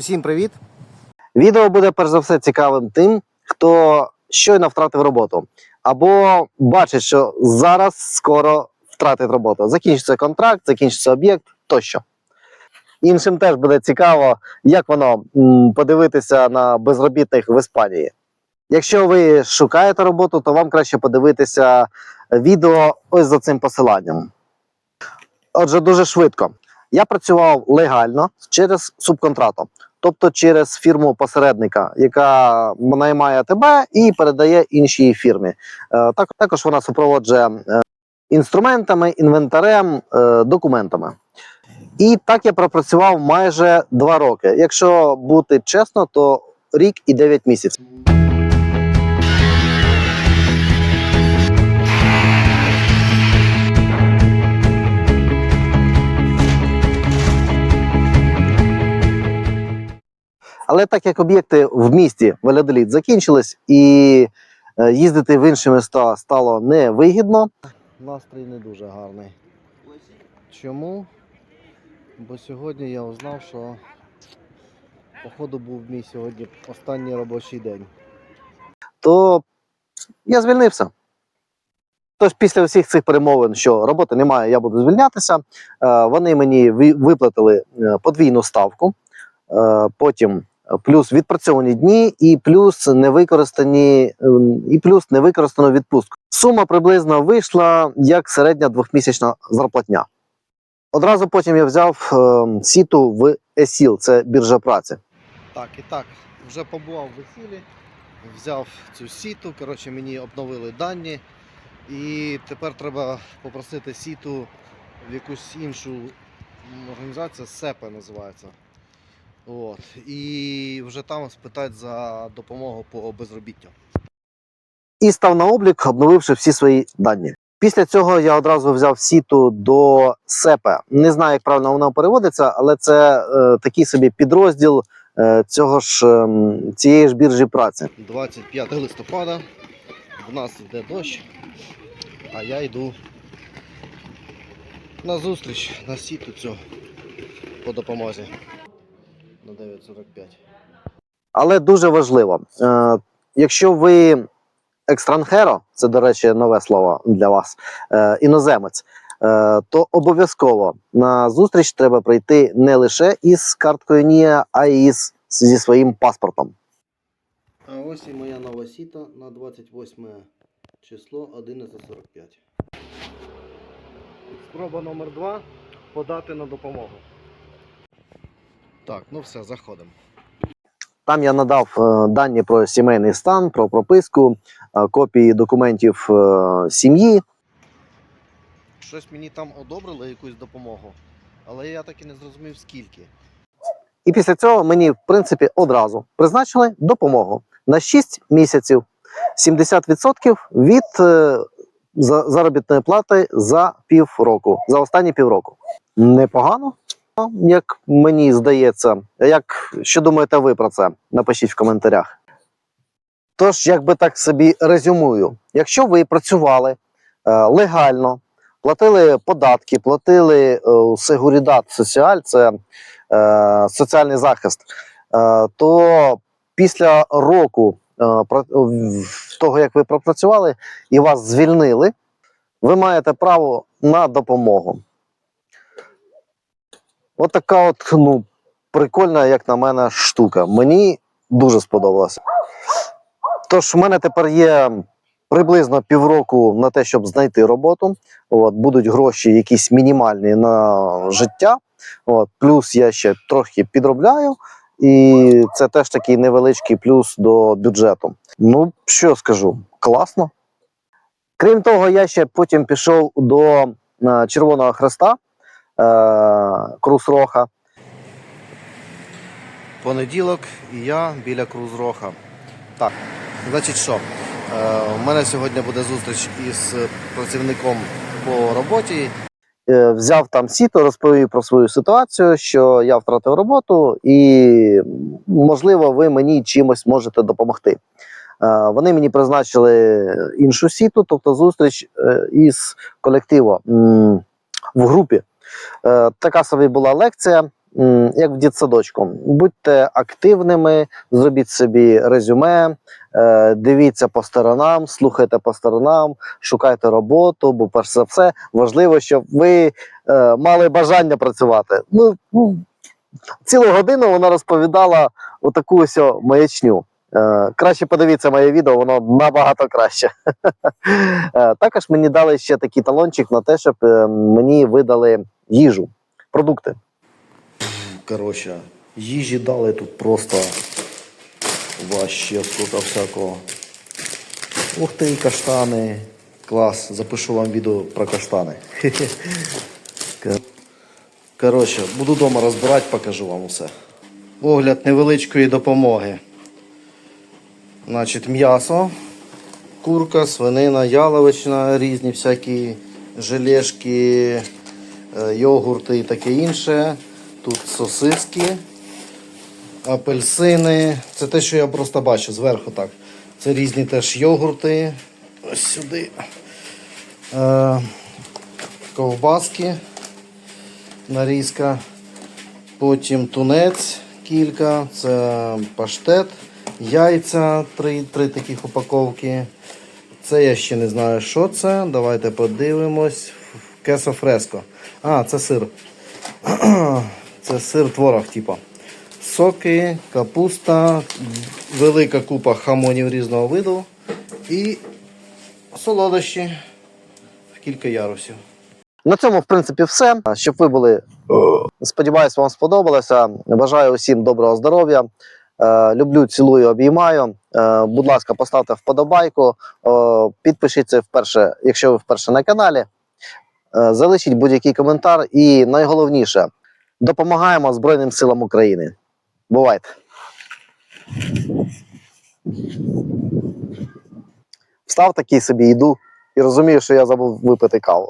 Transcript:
Усім привіт! Відео буде перш за все цікавим тим, хто щойно втратив роботу, або бачить, що зараз скоро втратить роботу. Закінчиться контракт, закінчиться об'єкт тощо. Іншим теж буде цікаво, як воно подивитися на безробітних в Іспанії. Якщо ви шукаєте роботу, то вам краще подивитися відео ось за цим посиланням. Отже, дуже швидко. Я працював легально через субконтрату, тобто через фірму посередника, яка наймає тебе і передає іншій фірмі. Е, Так, також вона супроводжує е, інструментами, інвентарем, е, документами. І так я пропрацював майже два роки. Якщо бути чесно, то рік і дев'ять місяців. Але так як об'єкти в місті Валядоліт закінчились і е, їздити в інші міста стало невигідно. Настрій не дуже гарний. Чому? Бо сьогодні я узнав, що походу був мій сьогодні останній робочий день. То я звільнився. Тож після всіх цих перемовин, що роботи немає, я буду звільнятися. е, Вони мені виплатили е, подвійну ставку. Потім плюс відпрацьовані дні, і плюс невикористані ем, і плюс невикористану відпустку. Сума приблизно вийшла як середня двохмісячна зарплатня. Одразу потім я взяв ем, сіту в ЕСІЛ, це біржа праці. Так, і так, вже побував в ЕСІЛі, взяв цю сіту. Коротше, мені обновили дані. І тепер треба попросити сіту в якусь іншу організацію, СЕПЕ називається. От. І вже там спитати за допомогу по безробіттю. І став на облік, обновивши всі свої дані. Після цього я одразу взяв сіту до СЕПЕ. Не знаю, як правильно воно переводиться, але це е, такий собі підрозділ е, цього ж ем, цієї ж біржі праці. 25 листопада. В нас йде дощ, а я йду на зустріч на сіту цю по допомозі на 9.45. Але дуже важливо, е, якщо ви екстранхеро, це, до речі, нове слово для вас, е, іноземець, е, то обов'язково на зустріч треба прийти не лише із карткою НІА, а й із, зі своїм паспортом. А ось і моя нова сіта на 28 число 11.45. Спроба номер 2 подати на допомогу. Так, ну все, заходимо. Там я надав е, дані про сімейний стан, про прописку, е, копії документів е, сім'ї. Щось мені там одобрили якусь допомогу, але я так і не зрозумів скільки. І після цього мені, в принципі, одразу призначили допомогу на 6 місяців 70% від заробітної плати за півроку, за останні півроку. Непогано, як мені здається. Як що думаєте ви про це? Напишіть в коментарях. Тож, як би так собі резюмую, якщо ви працювали е, легально, платили податки, платили е, Сегурідат Соціаль, це е, соціальний захист, е, то після року е, того, як ви пропрацювали і вас звільнили, ви маєте право на допомогу. От така от, ну, прикольна, як на мене, штука. Мені дуже сподобалося. Тож, в мене тепер є приблизно півроку на те, щоб знайти роботу. От, будуть гроші якісь мінімальні на життя. От, плюс я ще трохи підробляю, і це теж такий невеличкий плюс до бюджету. Ну, що скажу, класно. Крім того, я ще потім пішов до е, Червоного Хреста Крузроха. Понеділок і я біля Крузроха. Так, значить що? Е, у мене сьогодні буде зустріч із працівником по роботі. Е, взяв там сіто, розповів про свою ситуацію, що я втратив роботу, і можливо, ви мені чимось можете допомогти. Е, Вони мені призначили іншу сіту, тобто зустріч е, із колективом в групі. Е, Така собі була лекція. як в дитсадочку. Будьте активними, зробіть собі резюме, е, дивіться по сторонам, слухайте по сторонам, шукайте роботу, бо перш за все важливо, щоб ви е, мали бажання працювати. Ну, цілу годину вона розповідала отаку ось маячню. Краще подивіться моє відео, воно набагато краще. Також мені дали ще такий талончик на те, щоб мені видали їжу, продукти. Коротше, їжі дали тут просто вообще сколько всякого. Ух ти, каштани. Клас, запишу вам відео про каштани. Коротше, буду вдома розбирати, покажу вам усе. Огляд невеличкої допомоги. Значить, м'ясо, курка, свинина, яловичина, різні всякі желешки, йогурти і таке інше. Тут сосиски, апельсини. Це те, що я просто бачу зверху так. Це різні теж йогурти. Ось сюди. Е, ковбаски, нарізка. Потім тунець кілька, це паштет, яйця, три, три таких упаковки. Це я ще не знаю, що це. Давайте подивимось. Кесо фреско. А, це сир. Це сир творог, типу. Соки, капуста, велика купа хамонів різного виду і солодощі в кілька ярусів. На цьому, в принципі, все. Щоб ви були. Сподіваюсь, вам сподобалося. Бажаю усім доброго здоров'я. Е, Люблю, цілую, обіймаю. Е, Будь ласка, поставте вподобайку, е, підпишіться вперше, якщо ви вперше на каналі. Е, Залишіть будь-який коментар. І найголовніше, допомагаємо Збройним силам України. Бувайте! Встав такий собі, йду і розумію, що я забув випити каву.